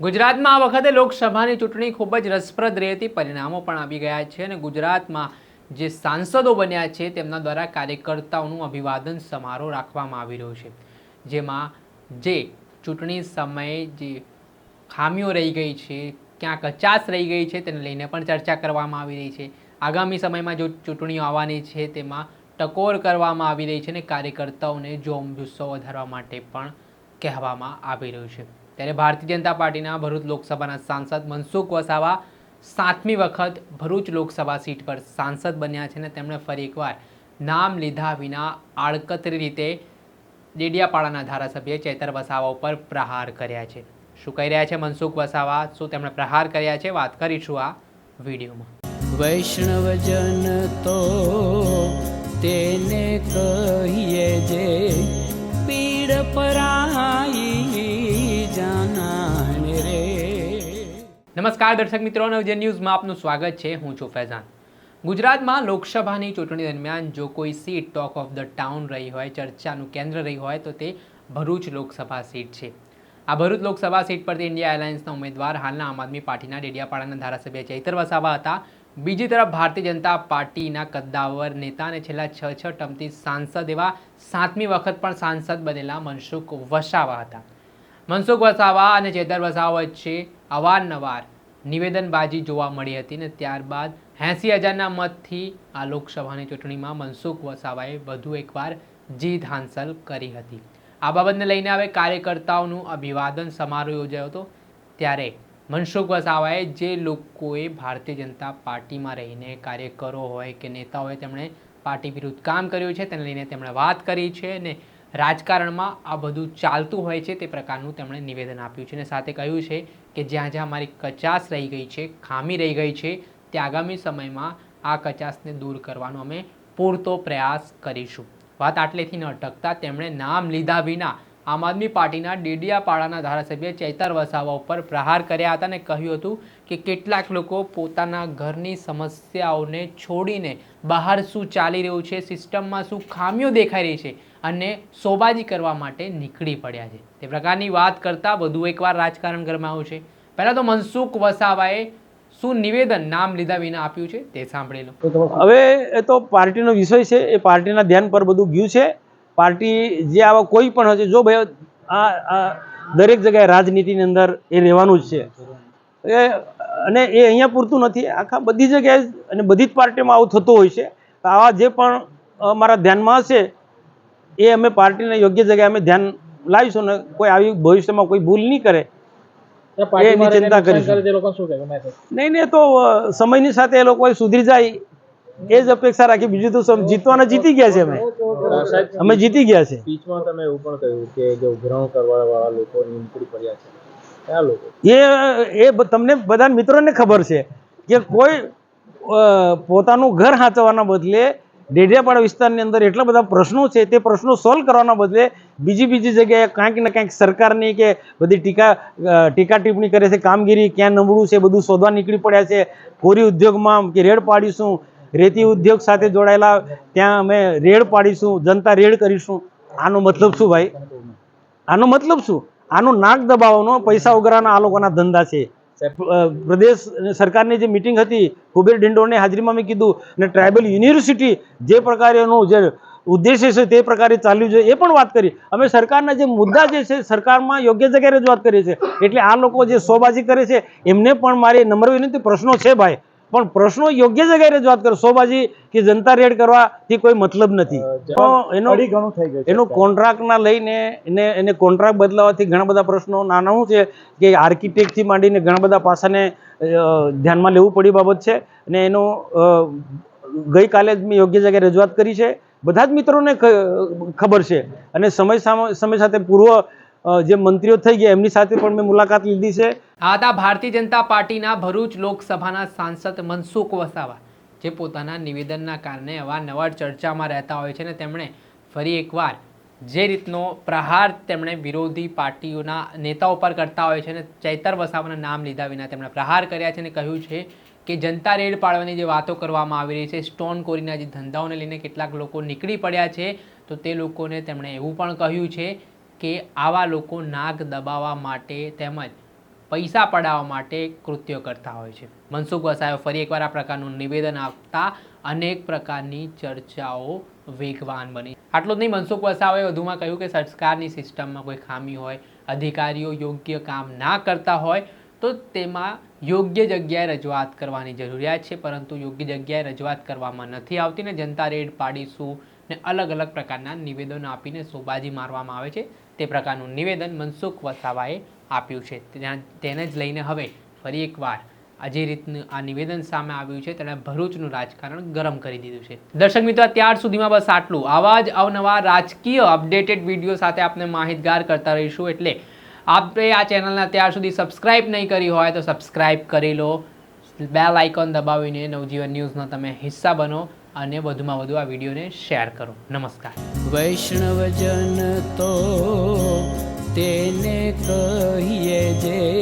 ગુજરાતમાં આ વખતે લોકસભાની ચૂંટણી ખૂબ જ રસપ્રદ રહી હતી. પરિણામો પણ આવી ગયા છે અને ગુજરાતમાં જે સાંસદો બન્યા છે તેમના દ્વારા કાર્યકર્તાઓનું અભિવાદન સમારોહ રાખવામાં આવી રહ્યો છે. જેમાં જે ચૂંટણી સમયે જે ખામીઓ રહી ગઈ છે ક્યાં કચાશ રહી ગઈ છે, તેને લઈને પણ ચર્ચા કરવામાં આવી રહી છે. આગામી સમયમાં જો ચૂંટણીઓ આવવાની છે તેમાં ટકોર કરવામાં આવી રહી છે અને કાર્યકર્તાઓને જોમ જુસ્સો વધારવા માટે પણ કહેવામાં આવી રહ્યું છે. ત્યારે ભારતીય જનતા પાર્ટીના ભરૂચ લોકસભાના સાંસદ મનસુખ વસાવા સાતમી વખત ભરૂચ લોકસભા સીટ પર સાંસદ બન્યા છે અને તેમણે ફરી એકવાર નામ લીધા વિના આડકતરી રીતે ડેડિયાપાડાના ધારાસભ્ય ચેતર વસાવા ઉપર પ્રહાર કર્યા છે. શું કહી રહ્યા છે મનસુખ વસાવા? શું તેમણે પ્રહાર કર્યા છે? વાત કરીશું આ વિડીયોમાં. વૈષ્ણવજન તો તેને કહીએ જે પીડ પરાઈ નમસ્કાર દર્શક મિત્રો નવજે ન્યૂઝમાં આપનું સ્વાગત છે. હું છું ફૈઝાન. ગુજરાતમાં લોકસભાની ચૂંટણી દરમિયાન જો કોઈ seat talk of the town રહી હોય, ચર્ચાનું કેન્દ્ર રહી હોય, તો તે ભરૂચ લોકસભા સીટ છે. આ ભરૂચ લોકસભા સીટ પરથી ઇન્ડિયા એલાયન્સના ઉમેદવાર હાલના આમ આદમી પાર્ટીના ડેડિયાપાડાના ધારાસભ્ય ચૈતર વસાવા હતા. બીજી તરફ ભારતીય જનતા પાર્ટીના કદ્દાવર નેતા અને છેલ્લા છ છ ટર્મથી સાંસદ એવા સાતમી વખત પણ સાંસદ બનેલા મનસુખ વસાવા હતા. મનસુખ વસાવા અને ચેતર વસાવા વચ્ચે અવારનવાર નિવેદનબાજી જોવા મળી હતી ને ત્યારબાદ એંસી હજારના મતથી આ લોકસભાની ચૂંટણીમાં મનસુખ વસાવાએ વધુ એકવાર જીત હાંસલ કરી હતી. આ બાબતને લઈને હવે કાર્યકર્તાઓનું અભિવાદન સમારોહ યોજાયો હતો. ત્યારે મનસુખ વસાવાએ જે લોકોએ ભારતીય જનતા પાર્ટીમાં રહીને કાર્યકરો હોય કે નેતા હોય, તેમણે પાર્ટી વિરુદ્ધ કામ કર્યું છે, તેને લઈને તેમણે વાત કરી છે અને રાજકારણમાં આ બધું ચાલતું હોય છે તે પ્રકારનું તેમણે નિવેદન આપ્યું છે અને સાથે કહ્યું છે કે જ્યાં જ્યાં મારી કચાશ રહી ગઈ છે, ખામી રહી ગઈ છે, તે આગામી સમયમાં આ કચાશને દૂર કરવાનો અમે પૂરતો પ્રયાસ કરીશું. વાત આટલેથી ન અટકતા તેમણે નામ લીધા વિના આમ આદમી પાર્ટીના ડેડિયાપાડાના ધારાસભ્ય ચૈતર વસાવા ઉપર પ્રહાર કર્યા હતા અને કહ્યું હતું કે કેટલાક લોકો પોતાના ઘરની સમસ્યાઓને છોડીને બહાર શું ચાલી રહ્યું છે, સિસ્ટમમાં શું ખામીઓ દેખાઈ રહી છે અને સોબાજી કરવા માટે નીકળી પડ્યા છે. તે પ્રકારની વાત કરતાં વધુ એકવાર રાજકારણ ગરમાયું છે. પહેલાં તો મનસુખ વસાવાએ શું નિવેદન નામ લીધા વિના આપ્યું છે તે સાંભળી લો હવે એ તો પાર્ટીનો વિષય છે એ પાર્ટીના ધ્યાન પર બધું ગયું છે. પાર્ટી જે આવા કોઈ પણ હશે જો ભાઈ આ આ દરેક જગ્યાએ રાજનીતિની અંદર એ રહેવાનું જ છે. એ અને એ અહીંયા પૂરતું નથી. આખા બધી જગ્યાએ અને બધી જ પાર્ટીમાં આવું થતું હોય છે. તો આવા જે પણ અમારા ધ્યાનમાં હશે એ અમે પાર્ટીને યોગ્ય જગ્યાએ અમે ધ્યાન લાવીશું ને કોઈ આવી ભવિષ્યમાં કોઈ ભૂલ નહીં કરે. એની ચિંતા કરીશું. નહીં નહીં એ તો સમયની સાથે એ લોકો સુધરી જાય. એ જ અપેક્ષા રાખી બીજું તો જીતવાના જીતી ગયા છે અમે. અમે જીતી ગયા છે. સ્પીચમાં તમે એવું પણ કહ્યું કે જે ઉઘરાણું કરવા વાળા લોકો નીકળી પડ્યા છે. એ એ તમને બધા મિત્રોને ખબર છે કે કોઈ પોતાનું ઘર સાચવવાના બદલે ડેડિયાપાડા વિસ્તારની અંદર એટલા બધા પ્રશ્નો છે, તે પ્રશ્નો સોલ્વ કરવાના બદલે બીજી બીજી જગ્યાએ કાંઈક ને કાંઈક સરકારની કે બધી ટીકા ટીકા ટિપ્પણી કરે છે, કામગીરી ક્યાં નબળું છે, બધું શોધવા નીકળી પડ્યા છે. કોરી ઉદ્યોગમાં કે રેડ પાડીશું, રેતી ઉદ્યોગ સાથે જોડાયેલા, ત્યાં અમે રેડ પાડીશું, જનતા રેડ કરીશું. આનો મતલબ શું ભાઈ? આનો મતલબ શું? આનું નાક દબાવવાનો, પૈસા ઉઘરાના આ લોકોના ધંધા છે. પ્રદેશ સરકારની જે મિટિંગ હતી કુબેર ડિંડોરની હાજરીમાં મેં કીધું અને ટ્રાઇબલ યુનિવર્સિટી જે પ્રકારે એનું જે ઉદ્દેશ્ય છે તે પ્રકારે ચાલ્યું છે, એ પણ વાત કરી. અમે સરકારના જે મુદ્દા જે છે, સરકારમાં યોગ્ય જગ્યાએ રજૂઆત કરીએ છીએ. એટલે આ લોકો જે સોબાજી કરે છે, એમને પણ મારી નમ્ર વિનંતી, પ્રશ્નો છે ભાઈ. પણ પ્રશ્નો યોગ્ય જગ્યાએ રજૂઆત કરો. સોબાજી કે જનતા રેડ કરવાથી કોઈ મતલબ નથી. એનો ઘણું થઈ ગયું એનો કોન્ટ્રાક્ટના લઈને એને એને કોન્ટ્રાક્ટ બદલાવાથી ઘણા બધા પ્રશ્નો નાના શું છે કે આર્કિટેક્ટથી માંડીને ઘણા બધા પાસાને ધ્યાનમાં લેવું પડી બાબત છે. અને એનો ગઈકાલે જ મેં યોગ્ય જગ્યાએ રજૂઆત કરી છે. બધા જ મિત્રોને ખબર છે. અને સમય સામે સમય સાથે પૂર્વ જે મંત્રીઓ થઈ ગયા, એમની સાથે પણ મેં મુલાકાત લીધી છે. આદા ભારતીય જનતા પાર્ટીના ભરૂચ લોકસભાના સાંસદ મનસુખ વસાવા, જે પોતાના નિવેદનના કારણે અવારનવાર ચર્ચામાં રહેતા હોય છે અને તેમણે ફરી એકવાર જે રીતનો પ્રહાર તેમણે વિરોધી પાર્ટીઓના નેતાઓ પર કરતા હોય છે અને ચૈતર વસાવાના નામ લીધા વિના તેમણે પ્રહાર કર્યા છે અને કહ્યું છે કે જનતા રેડ પાડવાની જે વાતો કરવામાં આવી રહી છે, સ્ટોન કોરીના જે ધંધાઓને લઈને કેટલાક લોકો નીકળી પડ્યા છે, તો તે લોકોને તેમણે એવું પણ કહ્યું છે કે આવા લોકો નાક દબાવવા માટે તેમજ પૈસા પડાવવા માટે કૃત્યો કરતા હોય છે. મનસુખ વસાવે ફરી એકવાર આ પ્રકારનું નિવેદન આપતા અનેક પ્રકારની ચર્ચાઓ વેગવાન બની. આટલું જ નહીં, મનસુખ વસાવે વધુમાં કહ્યું કે સરકારની સિસ્ટમમાં કોઈ ખામી હોય, અધિકારીઓ યોગ્ય કામ ના કરતા હોય, તો તેમાં યોગ્ય જગ્યાએ રજૂઆત કરવાની જરૂરિયાત છે, પરંતુ યોગ્ય જગ્યાએ રજૂઆત કરવામાં નથી આવતી ને જનતા રેડ પાડીશું ને અલગ અલગ પ્રકારના નિવેદનો આપીને શોબાજી મારવામાં આવે છે. તે પ્રકારનું નિવેદન મનસુખ વસાવાએ આપ્યું છે. તેને જ લઈને હવે ફરી એકવાર આ જે રીતનું આ નિવેદન સામે આવ્યું છે. તેણે ભરૂચનું રાજકારણ ગરમ કરી દીધું છે. દર્શક મિત્રો, ત્યાર સુધીમાં બસ આટલું. આવા જ અવનવા રાજકીય અપડેટેડ વીડિયો સાથે આપને માહિતગાર કરતા રહીશું. એટલે આપણે આ ચેનલને અત્યાર સુધી સબસ્ક્રાઇબ નહીં કરી હોય તો સબસ્ક્રાઇબ કરી લો. બેલ આઇકોન દબાવીને નવજીવન ન્યૂઝનો તમે હિસ્સા બનો. અને વધુમાં વધુ આ વિડીયોને શેર કરો. નમસ્કાર. વૈષ્ણવજન તો તેને કહીએ જે